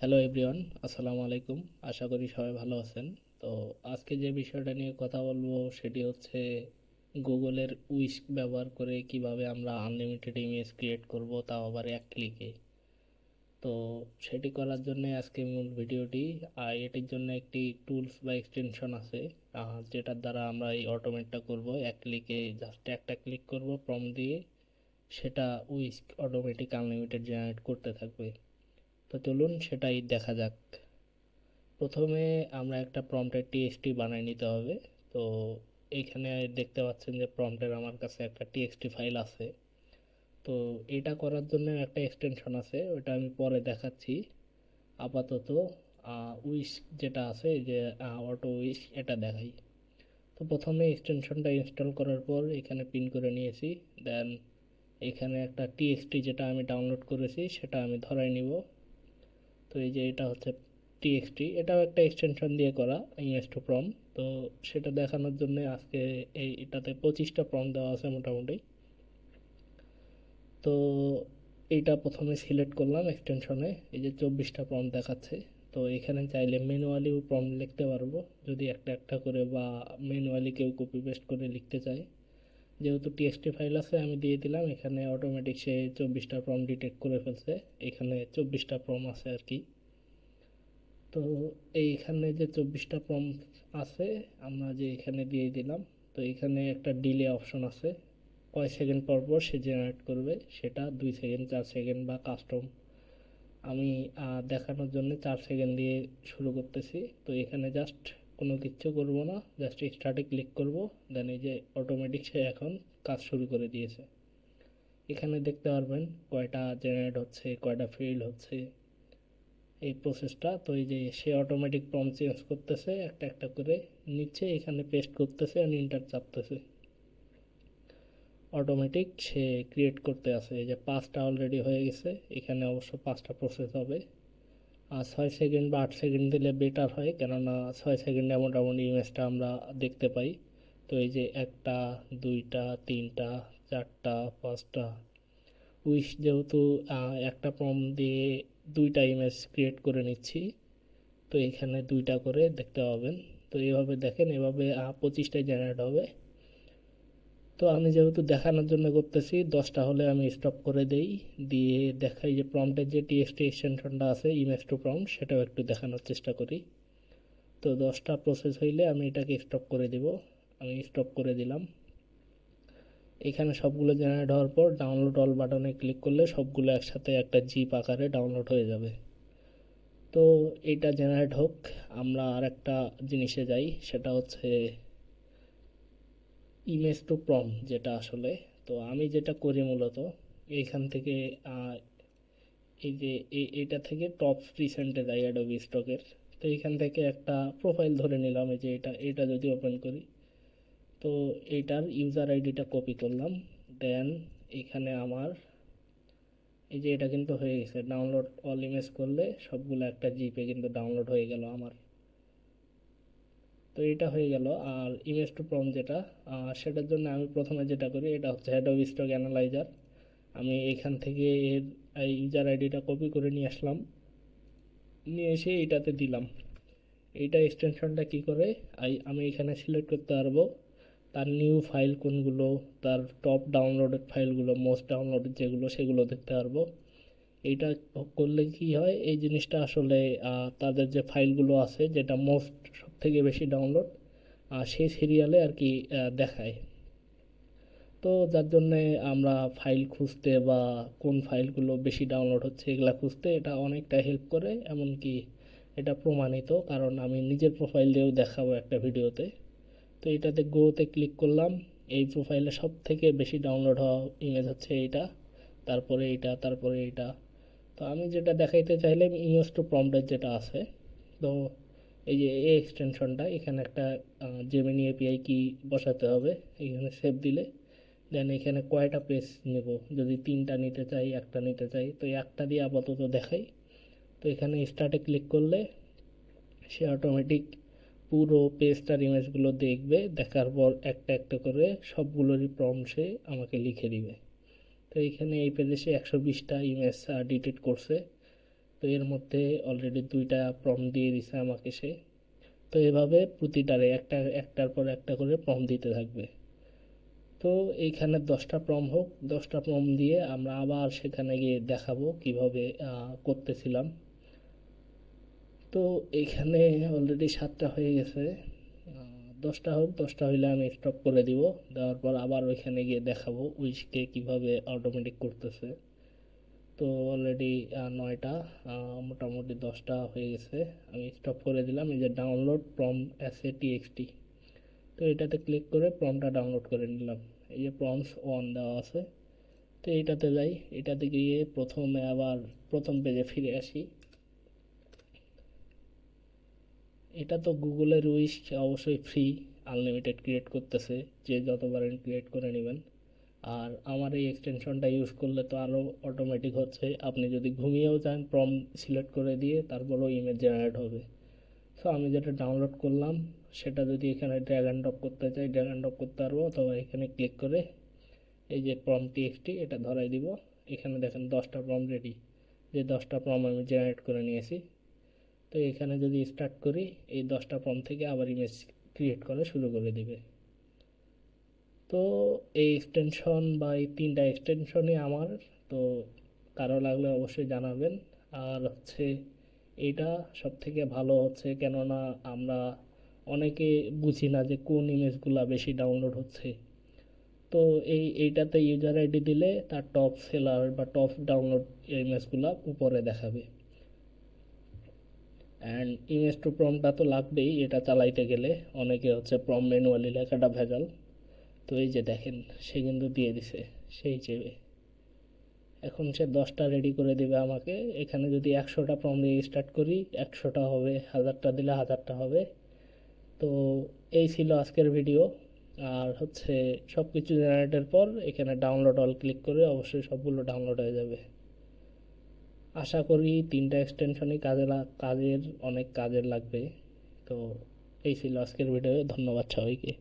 Hello everyone আসসালামু আলাইকুম আশা করি সবাই ভালো আছেন। তো আজকে যে বিষয়টা নিয়ে কথা বলব, সেটি হচ্ছে গুগলের উইশ ব্যবহার করে কীভাবে আমরা আনলিমিটেড ইমেজ ক্রিয়েট করব, তাও আবার এক ক্লিকে তো সেটি করার জন্য আজকে মূল ভিডিওটি, আর এটির জন্য একটি টুলস বা এক্সটেনশন আছে যেটার দ্বারা আমরা এই অটোমেটটা করব। এক ক্লিকে জাস্ট একটা ক্লিক করব প্রম দিয়ে। সেটা উইশ অটোমেটিক আনলিমিটেড জেনারেট করতে থাকবে। চলুন সেটাই দেখা যাক। প্রথমে আমরা একটা প্রম্পটের টিএক্সটি বানিয়ে নিতে হবে। তো এইখানে দেখতে পাচ্ছেন যে প্রম্পটের আমার কাছে একটা টিএক্সটি ফাইল আছে। তো এটা করার জন্য একটা এক্সটেনশন আছে, ওটা আমি পরে দেখাচ্ছি। আপাতত উইশ যেটা আছে যে অটো উইশ, এটা দেখাই। তো প্রথমে এক্সটেনশনটা ইনস্টল করার পর এখানে পিন করে নিয়েছি। দেন এখানে একটা টিএক্সটি যেটা আমি ডাউনলোড করেছি, সেটা আমি ধরাই নিব। তো এই যে এটা হচ্ছে টিএক্সটি এটাও একটা এক্সটেনশন দিয়ে করা ইমেজ টু প্রম তো সেটা দেখানোর জন্য আজকে এই এটাতে পঁচিশটা প্রম দেওয়া আছে মোটামুটি। তো এইটা প্রথমে সিলেক্ট করলাম এক্সটেনশনে এই যে চব্বিশটা প্রম দেখাচ্ছে। তো এখানে চাইলে ম্যানুয়ালিও প্রম লিখতে পারব, যদি একটা একটা করে বা ম্যানুয়ালি কেউ কপি পেস্ট করে লিখতে চায়। যেহেতু টিএক্সটি ফাইল আছে, আমি দিয়ে দিলাম। এখানে অটোমেটিক সে চব্বিশটা প্রম ডিটেক্ট করে ফেলছে। এখানে চব্বিশটা প্রম আছে আর কি। তো এইখানে যে চব্বিশটা প্রম আছে, আমরা যে এখানে দিয়ে দিলাম, তো এখানে একটা ডিলে অপশন আছে। কয় সেকেন্ড পর পর সে জেনারেট করবে, সেটা দুই সেকেন্ড, চার সেকেন্ড বা কাস্টম আমি দেখানোর জন্য চার সেকেন্ড দিয়ে শুরু করতেছি। তো এখানে জাস্ট কোনো কিচ্ছু করব না জাস্ট স্টার্টে ক্লিক করব দেন এই যে অটোমেটিক সে এখন কাজ শুরু করে দিয়েছে। এখানে দেখতে পারবেন কয়টা জেনারেট হচ্ছে, কয়টা ফেল হচ্ছে। এই প্রসেসটা তো এই যে সে অটোমেটিক প্রম চেঞ্জ করতেছে, একটা একটা করে নিচে এখানে পেস্ট করতেছে আর ইন্টার চাপতেছে। অটোমেটিক সে ক্রিয়েট করতে আছে, এই যে পাঁচটা অলরেডি হয়ে গেছে, এখানে অবশ্য পাঁচটা প্রসেস হবে। ছয় সেকেন্ড বা আট সেকেন্ড দিলে বেটার হয়। কেননা ছয় সেকেন্ডে মোটামুটি ইমেজটা আমরা দেখতে পাই। তো এই যে একটা দুইটা তিনটা চারটা পাঁচটা। উইশ যেহেতু একটা প্রম দিয়ে দুইটা ইমেজ ক্রিয়েট করে নিচ্ছি তো এখানে দুইটা করে দেখতে পাবেন। তো এইভাবে দেখেন এভাবে আহ, পঁচিশটাই জেনারেট হবে। তো আমি যেহেতু দেখানোর জন্য করতেছি, দশটা হলে আমি স্টপ করে দেই। দিয়ে দেখাই যে প্রম্পটের যে টিএক্সটি এক্সটেনশনটা আছে ইমেজ টু প্রম্পট সেটাও একটু দেখানোর চেষ্টা করি। তো দশটা প্রসেস হইলে আমি এটাকে স্টপ করে দিব। আমি স্টপ করে দিলাম। এখানে সবগুলো জেনারেট হওয়ার পর ডাউনলোড অল বাটনে ক্লিক করলে সবগুলো একসাথে একটা জিপ আকারে ডাউনলোড হয়ে যাবে। তো এটা জেনারেট হোক, আমরা আর একটা জিনিসে যাই, সেটা হচ্ছে ইমেজ টু প্রম যেটা আসলে, তো আমি যেটা করি মূলত, এইখান থেকে এই যে এইটা থেকে টপ রিসেন্টে যাই অ্যাডোবি স্টকের তো এইখান থেকে একটা প্রোফাইল ধরে নিলাম, এই যে এটা এটা যদি ওপেন করি, তো এইটার ইউজার আইডিটা কপি করলাম দেন এখানে আমার, এই যে এটা কিন্তু হয়ে গেছে ডাউনলোড অল ইমেজ করলে সবগুলো একটা জিপে কিন্তু ডাউনলোড হয়ে গেল আমার। তো এটা হয়ে গেল। আর ইমেজ টু প্রম যেটা সেটার জন্য আমি প্রথমে যেটা করি, এটা হচ্ছে হেড অফ স্টক অ্যানালাইজার আমি এখান থেকে এর ইউজার আইডিটা কপি করে নিয়ে আসলাম। নিয়ে এসে এটাতে দিলাম। এইটা এক্সটেনশনটা কি করে? আমি এখানে সিলেক্ট করতে পারব। তার নিউ ফাইল কোনগুলো, তার টপ ডাউনলোডেড ফাইলগুলো মোস্ট ডাউনলোডেড যেগুলো, সেগুলো দেখতে পারব। এইটা করলে কি হয়? এই জিনিসটা আসলে তাদের যে ফাইলগুলো আছে, যেটা মোস্ট সব থেকে বেশি ডাউনলোড সেই সিরিয়ালে আর কি দেখায়। তো যার জন্যে আমরা ফাইল খুঁজতে বা কোন ফাইলগুলো বেশি ডাউনলোড হচ্ছে এগুলো খুঁজতে এটা অনেকটা হেল্প করে, এমনকি এটা প্রমাণিত, কারণ আমি নিজের প্রোফাইল দিয়েও দেখাবো একটা ভিডিওতে। তো এটাতে গোতে ক্লিক করলাম, এই প্রোফাইলে সব থেকে বেশি ডাউনলোড হওয়া ইমেজ হচ্ছে এইটা, তারপরে এইটা তারপরে এইটা। তো আমি যেটা দেখাইতে চাইলাম ইমেজ টু প্রম্পটের যেটা আছে, তো এই যে এই এক্সটেনশনটা এখানে একটা জেমিনি এপিআই কি বসাতে হবে, এখানে সেভ দিলে দেন এখানে কয়টা পেজ নেব? যদি তিনটা নিতে চাই, একটা নিতে চাই, তো একটা দিয়ে আপাতত দেখাই। তো এখানে স্টার্টে ক্লিক করলে, সে অটোমেটিক পুরো পেজটার ইমেজগুলো দেখবে, দেখার পর একটা একটা করে সবগুলোরই প্রম সে আমাকে লিখে দিবে। তো এখানে এই পেজে সে একশো বিশটা ইমেজ ডিটেক্ট করছে। তো এর মধ্যে অলরেডি দুইটা প্রম দিয়ে দিছে আমাকে সে। তো এভাবে প্রতিটারে একটা, একটার পর একটা করে প্রম দিতে থাকবে। তো এইখানে দশটা প্রম হোক, দশটা প্রম দিয়ে আমরা আবার সেখানে গিয়ে দেখাবো কীভাবে করতেছিলাম। তো এইখানে অলরেডি সাতটা হয়ে গেছে। দশটা হোক, দশটা হইলে আমি স্টপ করে দিব। দেওয়ার পর আবার ওইখানে গিয়ে দেখাবো উইশকে কীভাবে অটোমেটিক করতেছে। তো অলরেডি নয়টা মোটামুটি দশটা হয়ে গেছে। আমি স্টপ করে দিলাম এই যে ডাউনলোড প্রম এস এ টি তো এটাতে ক্লিক করে প্রমটা ডাউনলোড করে নিলাম। এই যে প্রমস ওয়ান দেওয়া আছে। তো এইটাতে যাই। এটাতে গিয়ে প্রথমে আবার প্রথম পেজে ফিরে আসি। এটা তো গুগলের উইশ অবশ্যই ফ্রি আনলিমিটেড ক্রিয়েট করতেছে, যে যতবার ক্রিয়েট করে নেবেন। আর আমার এই এক্সটেনশনটা ইউজ করলে তো আরও অটোমেটিক হচ্ছে। আপনি যদি ঘুমিয়েও যান প্রম সিলেক্ট করে দিয়ে তারপরেও ইমেজ জেনারেট হবে। সো আমি যেটা ডাউনলোড করলাম, সেটা যদি এখানে ড্র্যাগ অ্যান্ড ড্রপ করতে চাই ড্র্যাগ অ্যান্ড ড্রপ করতে পারব, অথবা এখানে ক্লিক করে এই যে প্রম টিএক্সটি এটা ধরাই দিব। এখানে দেখেন দশটা প্রম রেডি যে দশটা প্রম আমি জেনারেট করে নিয়েছি তো এখানে যদি স্টার্ট করি, এই দশটা প্রম থেকে আবার ইমেজ ক্রিয়েট করা শুরু করে দিবে। তো এই এক্সটেনশন বা এই তিনটা এক্সটেনশনই আমার, তো কারও লাগলে অবশ্যই জানাবেন। আর হচ্ছে এইটা সব থেকে ভালো হচ্ছে কেননা আমরা অনেকে বুঝি না যে কোন ইমেজগুলো বেশি ডাউনলোড হচ্ছে। তো এই, এইটাতে ইউজার আইডি দিলে তার টপ সেলার বা টপ ডাউনলোড ইমেজগুলো উপরে দেখাবে। অ্যান্ড ইমেজ টু প্রমটা তো লাগবেই, এটা চালাইতে গেলে। অনেকে হচ্ছে প্রম ম্যানুয়ালি লেখাটা ভেজাল। তো এই যে দেখেন, সে কিন্তু দিয়ে দিছে, সেই চেবে এখন সে দশটা রেডি করে দেবে আমাকে। এখানে যদি একশোটা প্রম দিয়ে স্টার্ট করি, একশোটা হবে, হাজারটা দিলে হাজারটা হবে। তো এই ছিল আজকের ভিডিও আর হচ্ছে সব কিছু জেনারেটের পর এখানে ডাউনলোড অল ক্লিক করে অবশ্যই সবগুলো ডাউনলোড হয়ে যাবে। আশা করি তিনটা এক্সটেনশনই কাজে কাজের অনেক কাজের লাগবে। তো এই ছিল আজকের ভিডিও ধন্যবাদ সবাইকে।